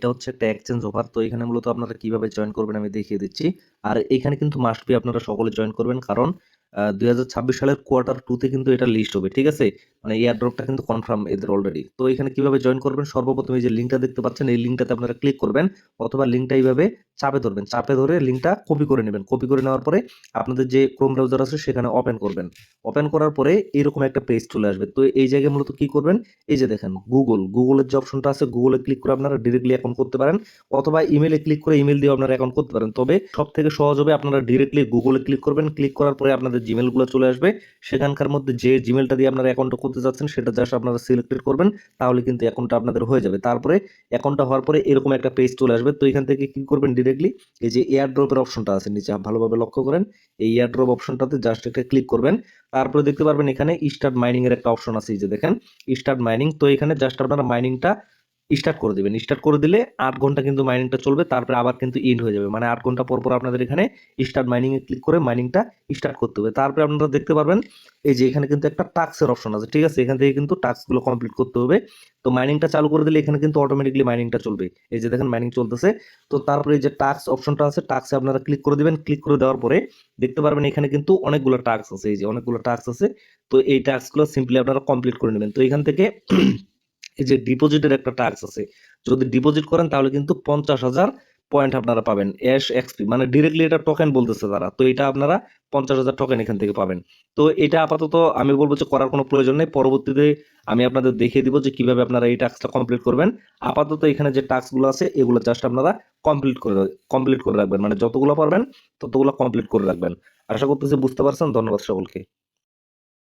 এটা হচ্ছে একটা এক্সচেঞ্জ অফার তো এখানে মূলত আপনারা কীভাবে জয়েন করবেন আমি দেখিয়ে দিচ্ছি। আর এখানে কিন্তু মাস্ট বি আপনারা সকলে জয়েন করবেন, কারণ দুই হাজার ছাব্বিশ সালের কোয়ার্টার টুতে কিন্তু এটা লিস্ট হবে, ঠিক আছে? মানে এয়ার ড্রপটা কিন্তু কনফার্ম এদের অলরেডি তো এখানে কীভাবে জয়েন করবেন? সর্বপ্রথম এই যে লিঙ্কটা দেখতে পাচ্ছেন, এই লিঙ্কটাতে আপনারা ক্লিক করবেন অথবা লিঙ্কটা এইভাবে চাপে ধরবেন। চাপে ধরে লিঙ্কটা কপি করে নেবেন। কপি করে নেওয়ার পরে আপনাদের যে ক্রোম ব্রাউজার আছে, সেখানে ওপেন করবেন। ওপেন করার পরে এরকম একটা পেজ চলে আসবে। তো এই জায়গায় মূলত কি করবেন? এই যে দেখেন গুগল গুগলের যে অপশনটা আছে গুগলে ক্লিক করে আপনারা ডিরেক্টলি অ্যাকাউন্ট করতে পারেন অথবা ইমেলে ক্লিক করে ইমেল দিয়ে আপনারা অ্যাকাউন্ট করতে পারেন। তবে সব থেকে সহজ হবে আপনারা ডিরেক্টলি গুগলে ক্লিক করবেন। ক্লিক করার পরে আপনাদের জিমেলগুলো চলে আসবে। সেখানকার মধ্যে যে জিমেলটা দিয়ে আপনারা অ্যাকাউন্টটা করতে যাচ্ছেন সেটা জাস্ট আপনারা সিলেক্টেড করবেন, তাহলে কিন্তু অ্যাকাউন্টটা আপনাদের হয়ে যাবে। তারপরে অ্যাকাউন্টটা হওয়ার পরে এরকম একটা পেজ চলে আসবে। তো এখান থেকে কী করবেন ডিরেক্টলি এই যে এয়ার ড্রপের অপশনটা আছে, নিচে ভালোভাবে লক্ষ্য করেন। এই এয়ার ড্রপ অপশনটাতে জাস্ট একটা ক্লিক করবেন। তারপরে দেখতে পারবেন এখানে স্টার্ট মাইনিংয়ের একটা অপশন আছে, এই যে দেখেন স্টার্ট মাইনিং তো এখানে জাস্ট আপনারা মাইনিংটা স্টার্ট করে দিবেন। স্টার্ট করে দিলে আট ঘণ্টা কিন্তু মাইনিংটা চলবে, তারপরে আবার কিন্তু ইন্ড হয়ে যাবে। মানে আট ঘণ্টা পর পর আপনাদের এখানে স্টার্ট মাইনিং এ ক্লিক করে মাইনিংটা স্টার্ট করতে হবে। তারপরে আপনারা দেখতে পারবেন, এই যে এখানে কিন্তু একটা টাক্সের অপশন আছে, ঠিক আছে? এখান থেকে কিন্তু টাস্কগুলো কমপ্লিট করতে হবে। তো মাইনিংটা চালু করে দিলে এখানে কিন্তু অটোমেটিকলি মাইনিংটা চলবে। এই যে দেখেন মাইনিং চলতেছে। তো তারপরে যে টাক্স অপশনটা আছে টাক্সে আপনারা ক্লিক করে দেবেন। ক্লিক করে দেওয়ার পরে দেখতে পারবেন এখানে কিন্তু অনেকগুলো টাস্ক আছে। এই যে অনেকগুলো টাস্ক আছে। তো এই টাস্কগুলো সিম্পলি আপনারা কমপ্লিট করে নেবেন। তো এখান থেকে এই যে ডিপোজিটের একটা টাস্ক আছে, যদি ডিপোজিট করেন তাহলে কিন্তু পঞ্চাশ হাজার পয়েন্ট আপনারা পাবেন। এস এক্সপি মানে ডিরেক্টলি এটা টোকেন বলতেছে তারা। তো এটা আপনারা পঞ্চাশ হাজার টোকেন এখান থেকে পাবেন। তো এটা আপাতত আমি বলব যে করার কোনো প্রয়োজন নেই। পরবর্তীতে আমি আপনাদের দেখিয়ে দিব যে কীভাবে আপনারা এই টাস্কটা কমপ্লিট করবেন। আপাতত এখানে যে টাস্কগুলো আছে, এগুলো জাস্ট আপনারা কমপ্লিট করে কমপ্লিট করে রাখবেন। মানে যতগুলো পারবেন ততগুলো কমপ্লিট করে রাখবেন। আশা করতেছি বুঝতে পারছেন। ধন্যবাদ সকলকে।